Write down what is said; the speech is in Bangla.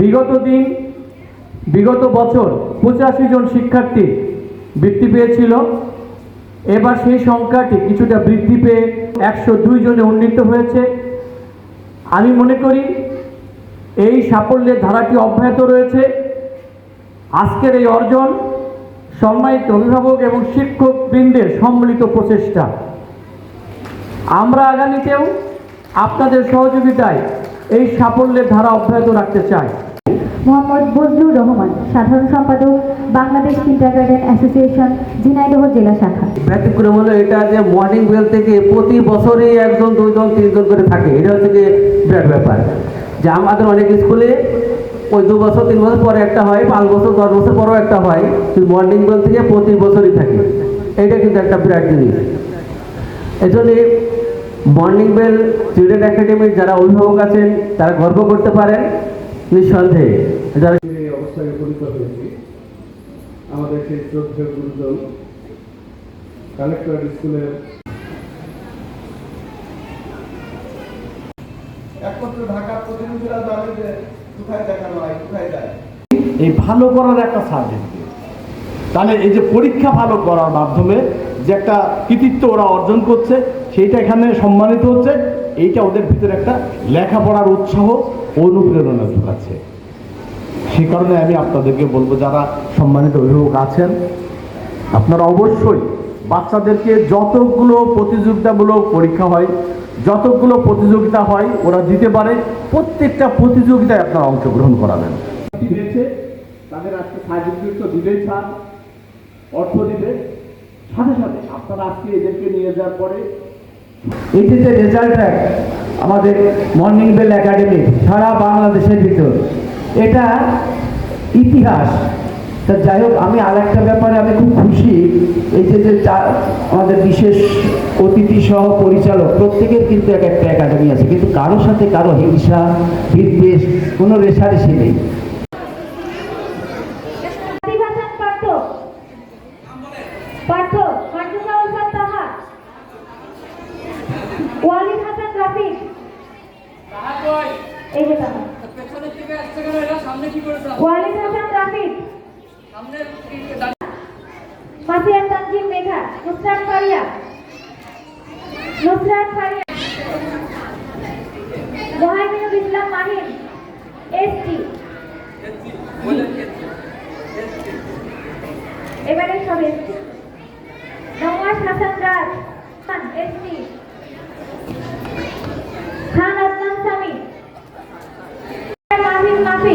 বিগত দিন, বিগত বছর পঁচাশি জন শিক্ষার্থী বৃত্তি পেয়েছিল। এবার সেই সংখ্যাটি কিছুটা বৃদ্ধি পেয়ে একশো দুই জনে উন্নীত হয়েছে। আমি মনে করি এই সাফল্যের ধারাটি অব্যাহত রয়েছে। আজকের এই অর্জন সম্মানিত অভিভাবক এবং শিক্ষক বৃন্দের সম্মিলিত প্রচেষ্টা। আমরা আগামীতেও আপনাদের সহযোগিতায় এই সাফল্যের ধারা অব্যাহত রাখতে চাই মোহাম্মদ বজলুর রহমান সাধারণ সম্পাদক বাংলাদেশ কিন্ডারগার্ডেন অ্যাসোসিয়েশন ঝিনাইদহ জেলা শাখা। ব্যতিক্রম হলো এটা যে মর্নিং বেল থেকে প্রতি বছরই একজন দুইজন তিনজন করে থাকে। এটা হচ্ছে বিরাট ব্যাপার। যে আমাদের অনেক স্কুলে ওই দু বছর তিন বছর পরে একটা হয় পাঁচ বছর দশ বছর পরেও একটা হয় কিন্তু মর্নিং বেল থেকে প্রতি বছরই থাকে। এটা কিন্তু একটা বিরাট জিনিস। এই জন্য মর্নিং বেল চিলড্রেন একাডেমির যারা অভিভাবক আছেন তারা গর্ব করতে পারেন নিঃসন্দেহে। যারা এই অবস্থায় উপনীত হয়েছি আমাদের সেই শ্রদ্ধেয় গুরুজন কালেক্টর স্কুলের একমাত্র ঢাকার প্রতিনিধিরা জানে যে কোথায় দেখানো হয় কোথায় যায়। এই ভালো করার একটা সার্টিফিকেট তাহলে এই যে পরীক্ষা ভালো করার মাধ্যমে যে একটা কৃতিত্ব ওরা অর্জন করছে, সেইটা এখানে সম্মানিত হচ্ছে। এইটা ওদের ভিতরে একটা লেখাপড়ার উৎসাহ অনুপ্রেরণা যোগাচ্ছে সে কারণে আমি আপনাদেরকে বলব, যারা সম্মানিত অভিভাবক আছেন, আপনারা অবশ্যই বাচ্চাদেরকে যতগুলো প্রতিযোগিতামূলক পরীক্ষা হয়, যতগুলো প্রতিযোগিতা হয়, ওরা দিতে পারে। প্রত্যেকটা প্রতিযোগিতায় আপনারা অংশগ্রহণ করাবেন। তাদের আজকে সার্টিফিকেট তো দিবেই স্যার অর্থ দিবে। সাথে সাথে আপনারা আজকে এদেরকে নিয়ে যাওয়ার পরে এই যে রেজাল্ট আমাদের মর্নিং বেল একাডেমি সারা বাংলাদেশের ভিতর। এটা ইতিহাস। তা যাই হোক, আমি আর একটা ব্যাপারে আমি খুব খুশি। এই যে যে আমাদের বিশেষ অতিথি সহ পরিচালক, প্রত্যেকের কিন্তু এক একটা একাডেমি আছে। কিন্তু কারোর সাথে কারও হিংসা, বিদ্বেষ, কোনো রেশারেশি নেই। ওয়ালিদ হাসান রাফিক এই যে তাহা। ওয়ালিদ হাসান রাফিক মাসিয়া তানজিম মেঘা নুসরাত ফারিয়া। নুসরাত ফারিয়া। মোহাইমিনুল ইসলাম মাহিন এসটি এবারে সব এসছি নওয়াজ হাসান রাজ খান la